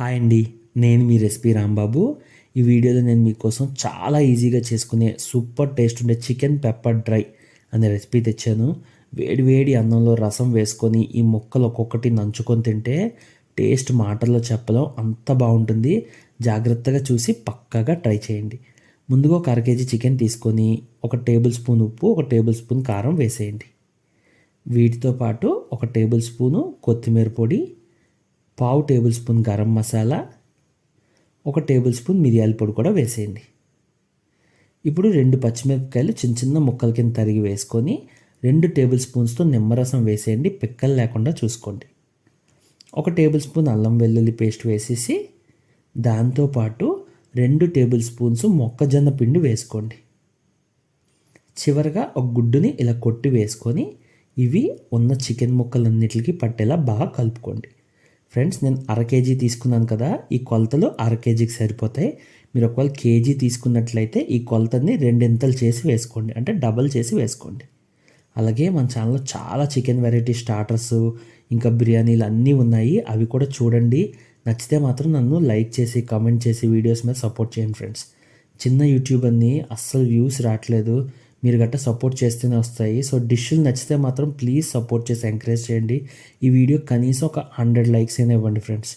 Hi అండి నేను మీ recipe Rambabu. ఈ వీడియోలో నేను మీకోసం చాలా ఈజీగా చేసుకునే సూపర్ టేస్ట్ ఉండే చికెన్ పెప్పర్ డ్రై అనే రెసిపీ తెచ్చాను. వేడి వేడి అన్నంలో రసం వేసుకొని ఈ ముక్కలు ఒక్కొక్కటి నంచుకొని తింటే టేస్ట్ మాటల్లో చెప్పలేం అంత బాగుంటుంది. జాగ్రత్తగా చూసి పక్కాగా ట్రై చేయండి. ముందుగా ఒక అర కేజీ చికెన్ తీసుకొని ఒక టేబుల్ స్పూన్ ఉప్పు ఒక టేబుల్ స్పూన్ కారం వేసేయండి. వీటితో పాటు ఒక టేబుల్ స్పూను కొత్తిమీర పొడి పావు టేబుల్ స్పూన్ గరం మసాలా ఒక టేబుల్ స్పూన్ మిరియాల పొడి కూడా వేసేయండి. ఇప్పుడు రెండు పచ్చిమిరపకాయలు చిన్న చిన్న ముక్కల కింద తరిగి వేసుకొని రెండు టేబుల్ స్పూన్స్తో నిమ్మరసం వేసేయండి పిక్కలు లేకుండా చూసుకోండి. ఒక టేబుల్ స్పూన్ అల్లం వెల్లుల్లి పేస్ట్ వేసేసి దాంతోపాటు రెండు టేబుల్ స్పూన్స్ మొక్కజొన్న పిండి వేసుకోండి. చివరగా ఒక గుడ్డుని ఇలా కొట్టి వేసుకొని ఇవి ఉన్న చికెన్ ముక్కలన్నిటికి పట్టేలా బాగా కలుపుకోండి. ఫ్రెండ్స్ నేను అర కేజీ తీసుకున్నాను కదా ఈ కొలతలు అర కేజీకి సరిపోతాయి. మీరు ఒకవేళ కేజీ తీసుకున్నట్లయితే ఈ కొలతని రెండింతలు చేసి వేసుకోండి. అంటే డబల్ చేసి వేసుకోండి. అలాగే మన ఛానల్లో చాలా చికెన్ వెరైటీ స్టార్టర్స్ ఇంకా బిర్యానీలు అన్నీ ఉన్నాయి. అవి కూడా చూడండి. నచ్చితే మాత్రం నన్ను లైక్ చేసి కామెంట్ చేసి వీడియోస్ మీద సపోర్ట్ చేయండి ఫ్రెండ్స్. చిన్న యూట్యూబర్ని అస్సలు వ్యూస్ రావట్లేదు. మీరు గట్ట సపోర్ట్ చేస్తూనే వస్తాయి. సో డిష్లు నచ్చితే మాత్రం ప్లీజ్ సపోర్ట్ చేసి ఎంకరేజ్ చేయండి. ఈ వీడియో కనీసం ఒక హండ్రెడ్ లైక్స్ అయినా ఇవ్వండి ఫ్రెండ్స్.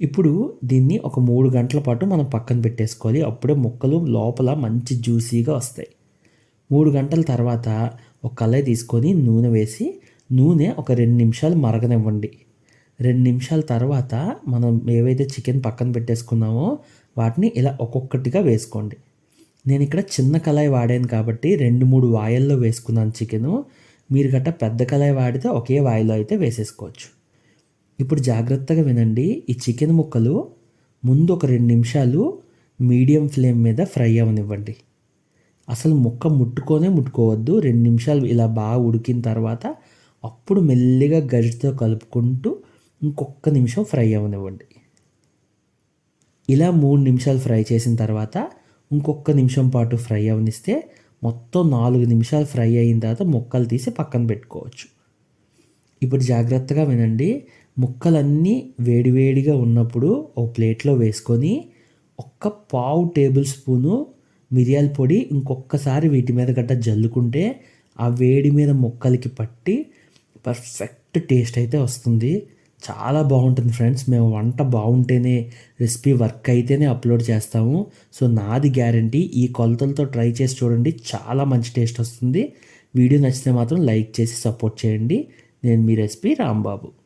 ఇప్పుడు దీన్ని ఒక మూడు గంటల పాటు మనం పక్కన పెట్టేసుకోవాలి. అప్పుడే ముక్కలు లోపల మంచి జ్యూసీగా వస్తాయి. మూడు గంటల తర్వాత ఒక కళాయి తీసుకొని నూనె వేసి నూనె ఒక రెండు నిమిషాలు మరగనివ్వండి. రెండు నిమిషాల తర్వాత మనం ఏవైతే చికెన్ పక్కన పెట్టేసుకున్నామో వాటిని ఇలా ఒక్కొక్కటిగా వేసుకోండి. నేను ఇక్కడ చిన్న కళాయి వాడాను కాబట్టి రెండు మూడు వాయల్లో వేసుకున్నాను చికెను. మీరు గట్ట పెద్ద కళాయి వాడితే ఒకే వాయిలో అయితే వేసేసుకోవచ్చు. ఇప్పుడు జాగ్రత్తగా వినండి ఈ చికెన్ ముక్కలు ముందు ఒక రెండు నిమిషాలు మీడియం ఫ్లేమ్ మీద ఫ్రై అవ్వనివ్వండి అసలు ముక్క ముట్టుకొనే ముట్టుకోవద్దు రెండు నిమిషాలు ఇలా బాగా ఉడికిన తర్వాత అప్పుడు మెల్లిగా గరిటితో కలుపుకుంటూ ఇంకొక నిమిషం ఫ్రై అవ్వనివ్వండి ఇలా మూడు నిమిషాలు ఫ్రై చేసిన తర్వాత ఇంకొక నిమిషం పాటు ఫ్రై అవనిస్తే మొత్తం నాలుగు నిమిషాలు ఫ్రై అయిన తర్వాత ముక్కలు తీసి పక్కన పెట్టుకోవచ్చు. ఇప్పుడు జాగ్రత్తగా వినండి. ముక్కలన్నీ వేడివేడిగా ఉన్నప్పుడు ఓ ప్లేట్లో వేసుకొని ఒక్క పావు టేబుల్ స్పూను మిరియాల పొడి ఇంకొకసారి వీటి మీద గట్ట జల్లుకుంటే ఆ వేడి మీద ముక్కలకి పట్టి పర్ఫెక్ట్ టేస్ట్ అయితే వస్తుంది. చాలా బాగుంటుంది ఫ్రెండ్స్. మేము వంట బాగుంటేనే రెసిపీ వర్క్ అయితేనే అప్లోడ్ చేస్తాము. సో నాది గ్యారంటీ. ఈ కొలతలతో ట్రై చేసి చూడండి. చాలా మంచి టేస్ట్ వస్తుంది. వీడియో నచ్చితే మాత్రం లైక్ చేసి సపోర్ట్ చేయండి. నేను మీ రెసిపీ రాంబాబు.